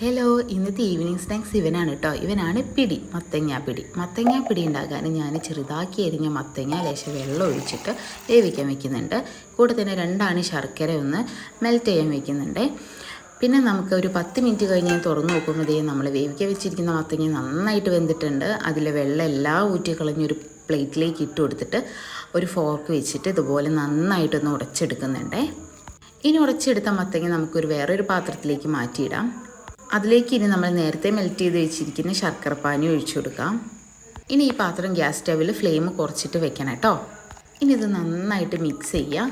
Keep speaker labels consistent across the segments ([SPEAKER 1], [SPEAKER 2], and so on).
[SPEAKER 1] Hello ഇന്നത്തെ evening snacks ഇവനാണ് കേട്ടോ ഇവനാണ് പിടി മത്തങ്ങ പിടി മത്തങ്ങ പിടി ഉണ്ടാക്കാൻ ഞാൻ ചെറുതാക്കി എരിഞ്ഞ മത്തങ്ങ ലേശം വെള്ളം ഒഴിച്ചിട്ട് വേവിക്കാൻ വെക്കുന്നുണ്ട്. കൂടെ തന്നെ രണ്ടാണ് ശർക്കര ഒന്ന് മെൽറ്റ് ചെയ്യാൻ വെക്കുന്നുണ്ട്. പിന്നെ നമുക്ക് ഒരു പത്ത് മിനിറ്റ് കഴിഞ്ഞ് തുറന്നു തുറന്ന് നോക്കുമ്പോഴേ നമ്മൾ വേവിക്കാൻ വെച്ചിരിക്കുന്ന മത്തങ്ങ നന്നായിട്ട് വെന്തിട്ടുണ്ട്. അതിലെ വെള്ളം എല്ലാം ഊറ്റി കളഞ്ഞൊരു പ്ലേറ്റിലേക്ക് ഇട്ട് കൊടുത്തിട്ട് ഒരു ഫോർക്ക് വെച്ചിട്ട് ഇതുപോലെ നന്നായിട്ടൊന്ന് ഉടച്ചെടുക്കുന്നുണ്ടേ. ഇനി ഉടച്ചെടുത്ത മത്തങ്ങ നമുക്കൊരു വേറൊരു പാത്രത്തിലേക്ക് മാറ്റിയിടാം. അതിലേക്ക് ഇനി നമ്മൾ നേരത്തെ മെൽറ്റ് ചെയ്ത് വെച്ചിരിക്കുന്ന ശർക്കരപ്പാനി ഒഴിച്ചു കൊടുക്കാം. ഇനി ഈ പാത്രം ഗ്യാസ് സ്റ്റവിൽ ഫ്ലെയിം കുറച്ചിട്ട് വെക്കണം കേട്ടോ. ഇനി ഇത് നന്നായിട്ട് മിക്സ് ചെയ്യാം.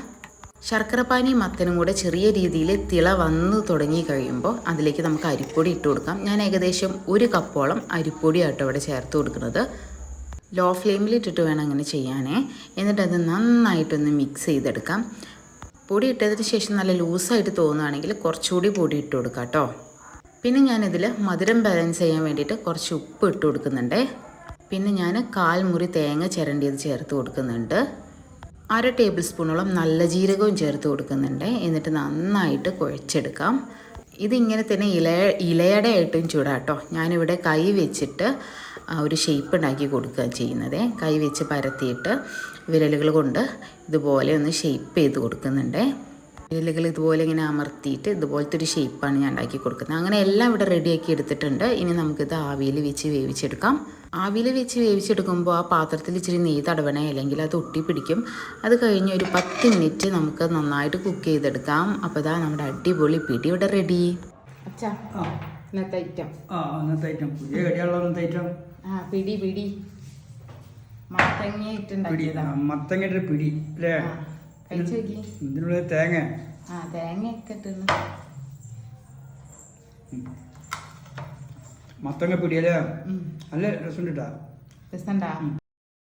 [SPEAKER 1] ശർക്കരപ്പാനിയും മത്തനും കൂടെ ചെറിയ രീതിയിൽ തിള വന്ന് തുടങ്ങി കഴിയുമ്പോൾ അതിലേക്ക് നമുക്ക് അരിപ്പൊടി ഇട്ട് കൊടുക്കാം. ഞാൻ ഏകദേശം ഒരു കപ്പോളം അരിപ്പൊടിയായിട്ടോ ഇവിടെ ചേർത്ത് കൊടുക്കുന്നത്. ലോ ഫ്ലെയിമിൽ ഇട്ടിട്ട് വേണം അങ്ങനെ ചെയ്യാനേ. എന്നിട്ട് അത് നന്നായിട്ടൊന്ന് മിക്സ് ചെയ്തെടുക്കാം. പൊടി ഇട്ടതിന് ശേഷം നല്ല ലൂസായിട്ട് തോന്നുകയാണെങ്കിൽ കുറച്ചുകൂടി പൊടി ഇട്ട് കൊടുക്കാം കേട്ടോ. പിന്നെ ഞാനിതിൽ മധുരം ബാലൻസ് ചെയ്യാൻ വേണ്ടിയിട്ട് കുറച്ച് ഉപ്പ് ഇട്ട് കൊടുക്കുന്നുണ്ട്. പിന്നെ ഞാൻ കാൽമുറി തേങ്ങ ചിരണ്ടിയത് ചേർത്ത് കൊടുക്കുന്നുണ്ട്. അര ടേബിൾ സ്പൂണോളം നല്ല ജീരകവും ചേർത്ത് കൊടുക്കുന്നുണ്ട്. എന്നിട്ട് നന്നായിട്ട് കുഴച്ചെടുക്കാം. ഇതിങ്ങനെ തന്നെ ഇല ഇലയുടെ ആയിട്ടും ചൂടാട്ടോ. ഞാനിവിടെ കൈ വെച്ചിട്ട് ഒരു ഷേപ്പ് ഉണ്ടാക്കി കൊടുക്കുകയാണ് ചെയ്യുന്നത്. കൈ വെച്ച് പരത്തിയിട്ട് വിരലുകൾ കൊണ്ട് ഇതുപോലെ ഒന്ന് ഷേപ്പ് ചെയ്ത് കൊടുക്കുന്നുണ്ട്. വിരലുകൾ ഇതുപോലെ ഇങ്ങനെ അമർത്തിയിട്ട് ഇതുപോലത്തെ ഒരു ഷേപ്പാണ് ഞാൻ ഉണ്ടാക്കി കൊടുക്കുന്നത്. അങ്ങനെ എല്ലാം ഇവിടെ റെഡിയാക്കി എടുത്തിട്ടുണ്ട്. ഇനി നമുക്കിത് ആവിയിൽ വെച്ച് വേവിച്ചെടുക്കാം. ആവിയിൽ വെച്ച് വേവിച്ചെടുക്കുമ്പോൾ ആ പാത്രത്തിൽ ഇച്ചിരി നെയ്യ് തടവണേ അല്ലെങ്കിൽ അത് ഒട്ടിപ്പിടിക്കും. അത് കഴിഞ്ഞ് ഒരു പത്ത് മിനിറ്റ് നമുക്ക് നന്നായിട്ട് കുക്ക് ചെയ്തെടുക്കാം. അപ്പോൾ ഇതാ നമ്മുടെ അടിപൊളി പിടി ഇവിടെ റെഡി പിടി പിടി. മത്തങ്ങ ഇട്ടുണ്ടാക്കിയതാ
[SPEAKER 2] മത്തങ്ങയുടെ പിടി അല്ലേ? ഇതിനുള്ള തേങ്ങ.
[SPEAKER 1] ആ തേങ്ങയൊക്കെ ഇട്ടിരുന്നു.
[SPEAKER 2] മത്തങ്ങ
[SPEAKER 1] പിടിയല്ലേ.
[SPEAKER 2] നല്ല രസമുണ്ട് കേട്ടാ
[SPEAKER 1] രസമുണ്ടാ?